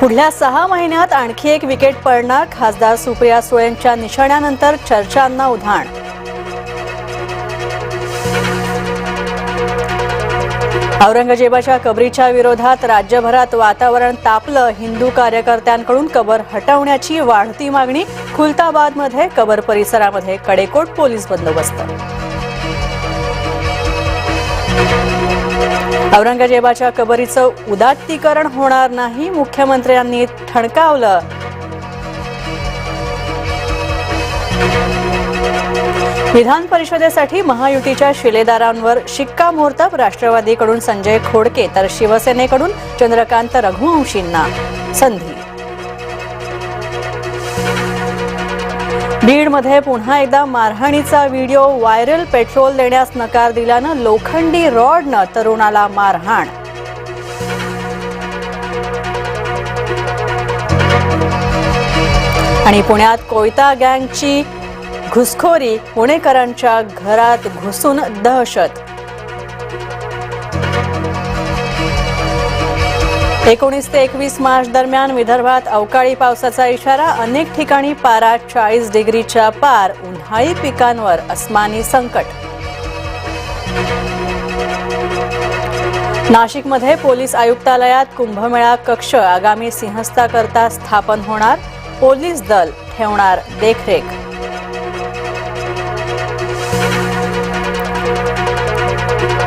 पुढल्या सहा महिन्यात आणखी एक विकेट पडणार खासदार सुप्रिया सुळेंच्या निशाण्यानंतर चर्चांना उधाण. औरंगजेबाच्या कबरीच्या विरोधात राज्यभरात वातावरण तापलं हिंदू कार्यकर्त्यांकडून कबर हटवण्याची वाढती मागणी खुलताबादमध्ये कबर परिसरामध्ये कडेकोट पोलीस बंदोबस्त. औरंगजेबाच्या कबरीचं उदात्तीकरण होणार नाही मुख्यमंत्र्यांनी ठणकावलं. विधान परिषदेसाठी महायुतीच्या शिलेदारांवर शिक्कामोर्तब राष्ट्रवादीकडून संजय खोडके तर शिवसेनेकडून चंद्रकांत रघुवंशींना संधी. बीडमध्ये पुन्हा एकदा मारहाणीचा व्हिडिओ व्हायरल. पेट्रोल देण्यास नकार दिल्यानं लोखंडी रॉडनं तरुणाला मारहाण. आणि पुण्यात कोयता गँगची घुसखोरी पुणेकरांच्या घरात घुसून दहशत. एकोणीस ते एकवीस मार्च दरम्यान विदर्भात अवकाळी पावसाचा इशारा अनेक ठिकाणी पारा चाळीस डिग्रीच्या पार उन्हाळी पिकांवर अस्मानी संकट. नाशिकमध्ये पोलीस आयुक्तालयात कुंभमेळा कक्ष आगामी सिंहस्थाकरता स्थापन होणार पोलीस दल ठेवणार देखरेख.